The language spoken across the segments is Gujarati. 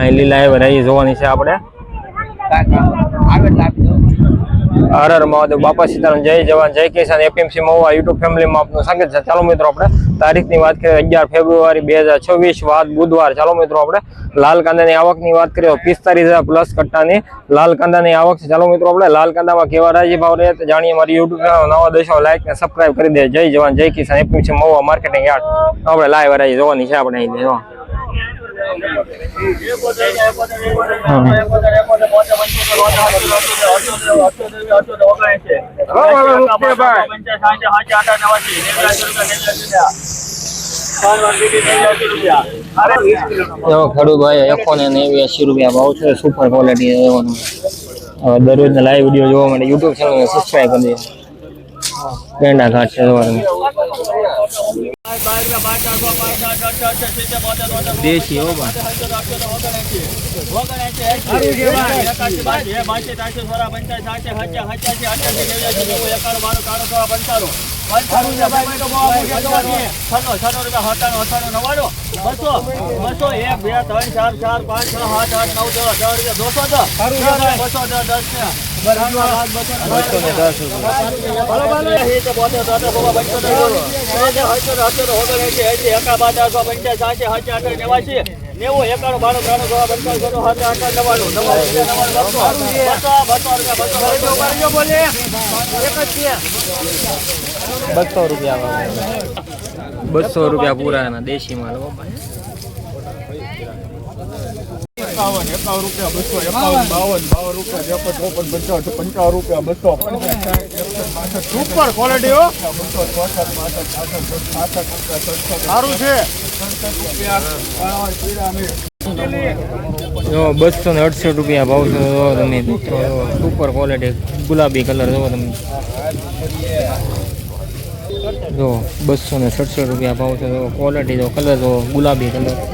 અહીં લીલા એવર અહીં જોવાની છે આપણે. હર હર મહાદેવ, બાપા સીતારામ, જય જવાન, જય કિસાન, એપીએમસી મહુવા યુટ્યુબ ફેમિલીમાં આપનું સ્વાગત છે. ચાલો મિત્રો આપણે તારીખની વાત કરીએ, અગિયાર ફેબ્રુઆરી બે હજાર છવ્વીસ, વાત બુધવાર. ચાલો મિત્રો આપણે લાલ કાંદાની આવકની વાત કરીએ, તો પિસ્તાલીસ હજાર પ્લસ કટ્ટાની લાલ કાંદાની આવક છે. ચાલો મિત્રો આપણે લાલ કાંદામાં કેવા રાજી ભાવ રહે તે જાણીએ મારી યુટ્યુબ ચેનલ નવા દેશો લાઈક ને સબસ્ક્રાઇબ કરી દે જય જવાન, જય કિસાન, એપીએમસી મહુવા માર્કેટિંગ યાર્ડ. આપણે લાઈવ રાજી જોવાની છે આપણે અહીં. જોવા એવો ખેડૂત ભાઈ એકો ને નેવી એસી રૂપિયા ભાવ છે સુપર ક્વોલિટી હવે દરરોજ લાઈવ વીડિયો જોવા માટે યુટ્યુબ ચેનલને સબસ્ક્રાઈબ કરી દે. પેંડા ઘાટ છે જોવાનું દેશી હો બા બસો એક બે ત્રણ ચાર ચાર પાંચ છ સાત આઠ નવ દસ દસ રૂપિયા દોસો દસ બસો દસ દસ ને બસો ને દસ રૂપિયા નેવું એકાણું બાણું ત્રાણું સોળ પંચાવન સોળ સાત આઠ નવ્વાણું નવ્વાણું નવ્વાણું બસો બસો રૂપિયા બસો બોલે. આઠ જ છે. બસો રૂપિયા બસો રૂપિયા પૂરા એના દેશી માલ એકાવન એકાવન રૂપિયા બસો એકાવન બાવન. બાવન રૂપિયા ત્રેપન ચોપન પંચાવન પંચાવન રૂપિયા બસો. સુપર ક્વોલિટી હો. બસો ચોસઠ બાસઠ છાસઠ છાસઠ રૂપિયા સારું છે. જો બસો ને અડસઠ રૂપિયા ભાવ છે તમે મિત્રો સુપર ક્વોલિટી ગુલાબી કલર જો તમે. જો બસો ને સડસઠ રૂપિયા ભાવ છે જો ક્વોલિટી જો કલર જો ગુલાબી કલર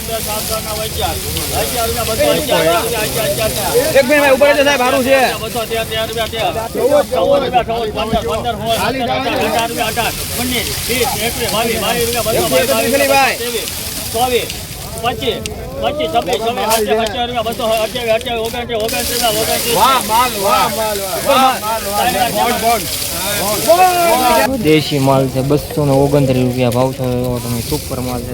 બાવીસ મિનિટ બાવીસ સાહેબ સારું છે દેશી માલ છે બસો ને ઓગણત્રીસ રૂપિયા ભાવ થયો, તમે સુપર માલ છે.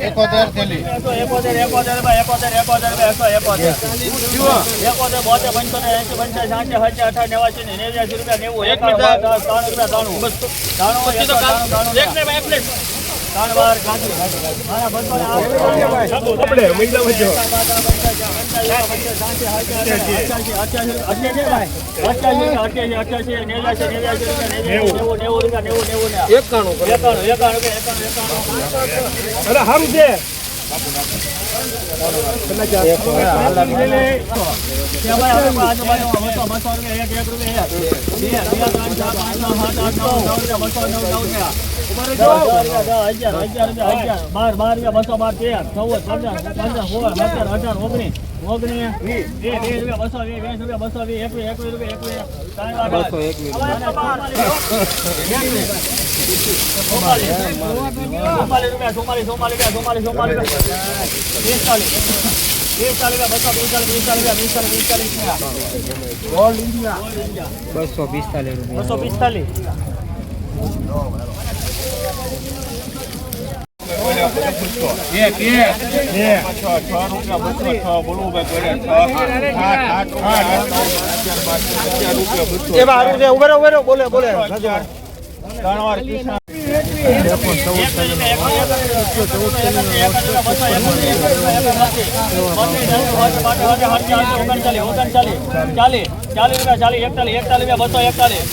એકોતેર થેલી એકોતેર એકોતેર બાય એકોતેર એકોતેર બાય એકસો એકોતેર એકોતેર બોતેર પંચોતેર એસી પંચાસ સાઠ સાઠ અઠાર નેવાસી ને નેવ્યાસી રૂપિયા નેવું એક ત્રણ રૂપિયા ત્રાણું ત્રાણું એક ત્રાણું ત્રાણું ત્રણ વાર ગાંધી એકાણું એકાણું આપણે મહિલા વચ્ચે અરે સારું છે બાર બાર રૂપિયા બસો બાર તેર ચૌદ પંદર પંદર સોળ સત્તર અઢાર ઓગણીસ બસો પિસ્તાલીસ રૂપિયા. બસો પિસ્તાલીસ પિસ્તાલીસ રૂપિયા પિસ્તાલીસ પિસ્તાલીસ બસો પિસ્તાલીસ રૂપિયા બસો પિસ્તાલીસ એક એક છ છ રૂપિયા બસો છ છ આઠ આઠ અગિયાર બાર અગિયાર રૂપિયા બસો ઉભે ઉભે બોલે બોલે ત્રણ વાર કૃષ્ણ ચાલીસ રૂપિયા ચાલીસ એકતાલીસ એકતાલીસ રૂપિયા બસો એકતાલીસ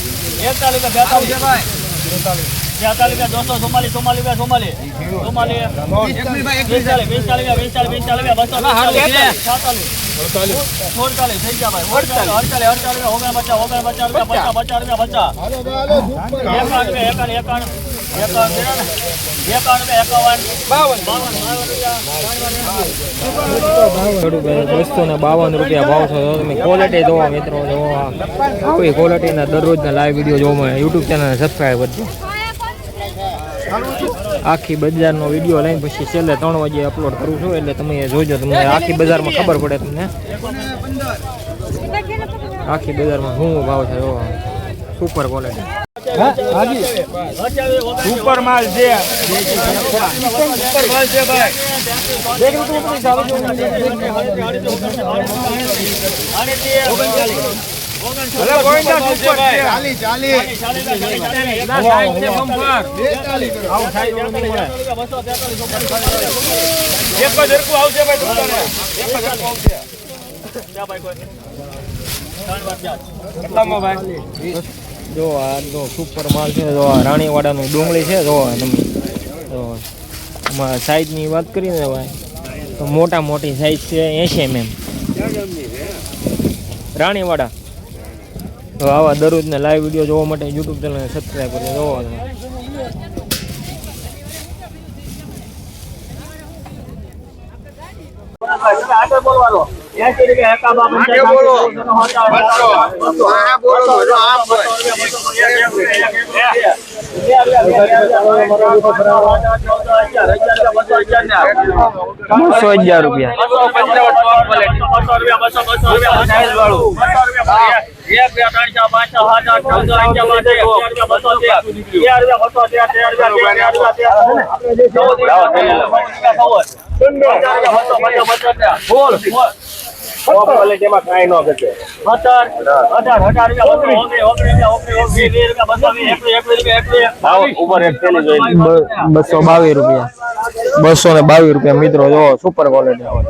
એકતાલીસ બેતાલીસ રૂપિયા દોસો ચુમ્માલીસ ચુમ્માલીસ રૂપિયા ચુમ્માલીસ. ચુમ્માલીસ. બસો અડતાલીસ. થઈ ગયા ભાઈ. અડતાલીસ. અડતાલીસ અડતાલીસ ઓગણ પચાસ ઓગણ પચાસ. રૂપિયા પચાસ. પચાસ રૂપિયા પચાસ બાવન. રૂપિયા. બસો બાવન રૂપિયા ભાવ છે. તો તમે ક્વોલિટી જોવા મિત્રો જોવા. આવી ક્વોલિટીના દરરોજના લાઈવ વીડિયો જોવા મળે યુટ્યુબ ચેનલને સબસ્ક્રાઈબ કરજો. આખી બજારનો વીડિયો લઈને પછી છેલ્લે ત્રણ વાગે અપલોડ કરું છું એટલે તમે જોજો તમને આખી બજારમાં ખબર પડે તમને. આખી બજારમાં શું ભાવ છે સુપર ક્વોલિટી સુપર માલ છે. માલ છે ભાઈ જ આ જો સુપર માલ છે જો રાણીવાડાનું ડુંગળી છે જો તમે તો સાઈઝની વાત કરીને ભાઈ તો મોટા મોટી સાઈઝ છે એસી એમ. રાણીવાડા. તો આવા દરરોજના લાઈવ વીડિયો જોવા માટે યુટ્યુબ ચેનલને સબસ્ક્રાઈબ કરી જોવો આગળ બોલવાનો. બસો અગિયાર રૂપિયા બસો રૂપિયા, રૂપિયા, એક, બે, ત્રણ, ચાર, પાંચ, છ, સાત, આઠ, નવ, દસ, અગિયાર, બાર, બસો તેર. તેર રૂપિયા, બસો તેર, તેર રૂપિયા, તેર રૂપિયા, તેર. રૂપિયા, બોલ, બોલ. અઢાર, અઢાર, અઢાર રૂપિયા, બસો, ઓગણીસ, ઓગણીસ રૂપિયા, ઓગણીસ, ઓગણીસ, વીસ રૂપિયા, બસો વીસ, એકવીસ, એકવીસ રૂપિયા, એકવીસ. બસો બાવીસ રૂપિયા બસો ને બાવીસ રૂપિયા મિત્રો જો સુપર ક્વોલિટી આવે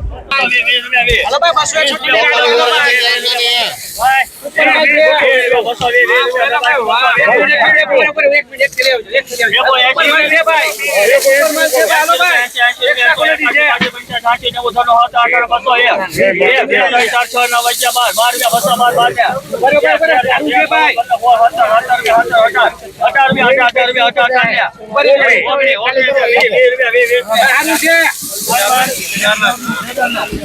વીસ રૂપિયા, વીસ. વીસ રૂપિયા,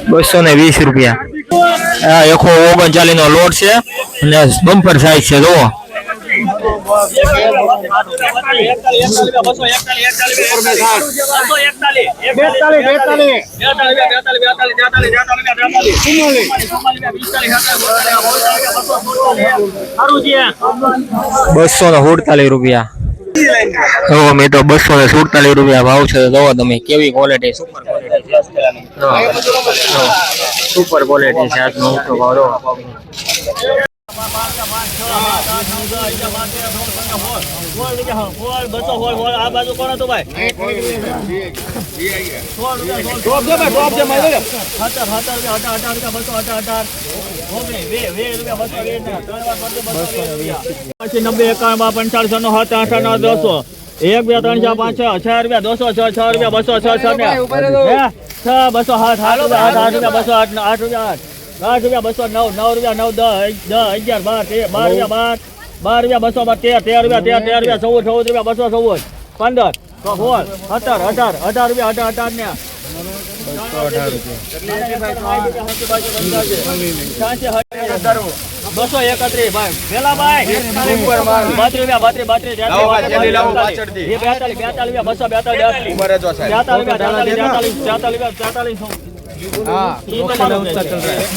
બસો, ને વીસ રૂપિયા. આ એકો ઓગણચાલીસ નો લોટ છે. અને બમ્પર સાઈઝ છે જુઓ. બસો ને સુડતાલીસ રૂપિયા. જો મિત્રો બસો ને સુડતાલીસ રૂપિયા ભાવ છે જોવો તમે કેવી ક્વોલિટી સુપર ક્વોલિટી સુપર છે આજનો ભાવ, જોવો. આ બાજુ કોણ હતું ભાઈ. અઢાર અઢાર રૂપિયા અઢાર અઢાર રૂપિયા બસો વીસ રૂપિયા. પછી નબ્બે એકાવન નો સાત આઠ નવ દસો એક બે ત્રણ ચાર પાંચ છ છ રૂપિયા દોસો છ છ રૂપિયા બસો છ છ રૂપિયા છ બસો હાથ આઠ આઠ રૂપિયા બસો આઠ આઠ રૂપિયા આઠ આઠ રૂપિયા બસો નવ નવ રૂપિયા નવ દસ દસ અગિયાર બાર તેર બાર રૂપિયા બાર બાર રૂપિયા બસો બાર તેર તેર રૂપિયા તેર તેર રૂપિયા ચૌદ ચૌદ રૂપિયા બસો ચૌદ પંદર સોળ અઢાર અઢાર અઢાર રૂપિયા અઢાર અઢાર ને બસો એકત્રીસ ભાઈ પેલા ભાઈ બાત્રીસ રૂપિયા બાત્રીસ બાત્રીસ બેતાલીસ બેતાલીસ બસો બેતાલીસ ઊભા રહેજો સાહેબ. બેતાલીસ રૂપિયા તેતાલીસ તેતાલીસ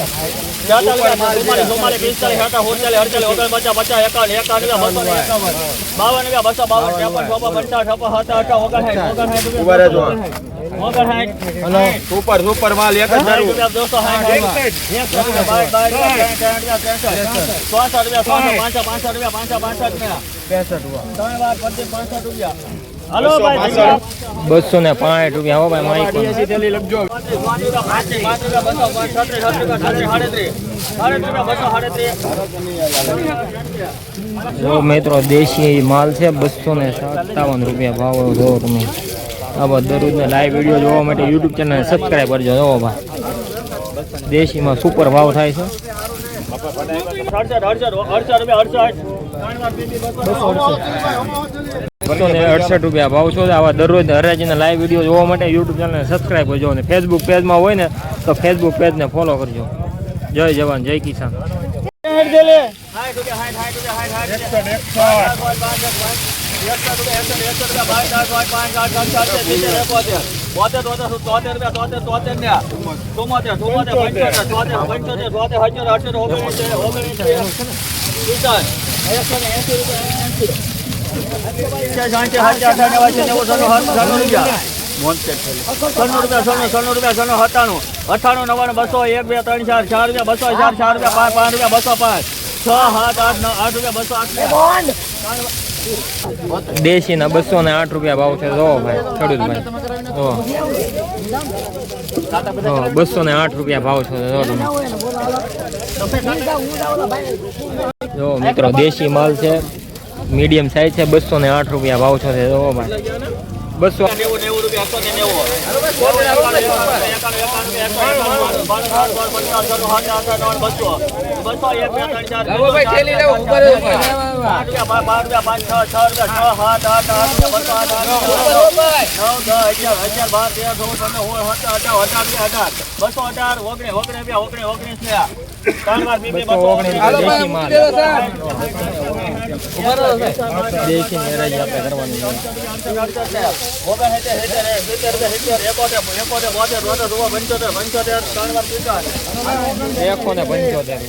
તેતાલીસ તેતાલીસ બાવન રૂપિયા બસો બાવન ત્રેપન ચોપન પંચાવન છપ્પન સત્તર અઠાવન ઓગણસાઠ ઓગણસાઠ ઊભા રહેજો. ઓગણસાઠ સુપર સુપર રૂપિયા રૂપિયા રૂપિયા રૂપિયા રૂપિયા રૂપિયા રૂપિયા રૂપિયા હાલો ભાઈ. બસો ને પાંઠ રૂપિયા હો ભાઈ થેલી લખજો. જો મિત્રો દેશી માલ છે બસો ને સત્તાવન રૂપિયા ભાવ જો તમે આવા દરરોજના લાઈવ વીડિયો જોવા માટે યુટ્યુબ ચેનલ સબસ્ક્રાઈબ કરજો જો ભાઈ. દેશીમાં સુપર ભાવ થાય છે. બસો ને અડસઠ રૂપિયા ભાવ છો. આવા દરરોજ હરાજીના લાઈવ વીડિયો જોવા માટે યુટ્યુબ ચેનલને સબસ્ક્રાઈબ કરજો અને ફેસબુક પેજમાં હોય ને તો ફેસબુક પેજને ફોલો કરજો. જય જવાન, જય કિસાન. અઠાણું નવ્વાણું, બસો એક, બે, ત્રણ, ચાર ચાર રૂપિયા, બસો ચાર ચાર રૂપિયા, પાંચ પાંચ રૂપિયા, બસો પાંચ. છ, સાત નવ, આઠ રૂપિયા, બસો ને આઠ રૂપિયા ભાવ છે. જો ભાઈ ખેડૂત ભાઈ. બસો ને આઠ રૂપિયા ભાવ છે. જો મિત્રો, દેશી માલ છે. મીડિયમ સાઈઝ છે બસો ને આઠ રૂપિયા ભાવ છે જો ભાઈ બસો બસો છ છ અઢાર ઓગણીસ ઓગણીસ ઓગણીસ ઓગણીસ દેશી મેરેજ આપણે કરવાની છે. એકસો ને પંચોતેર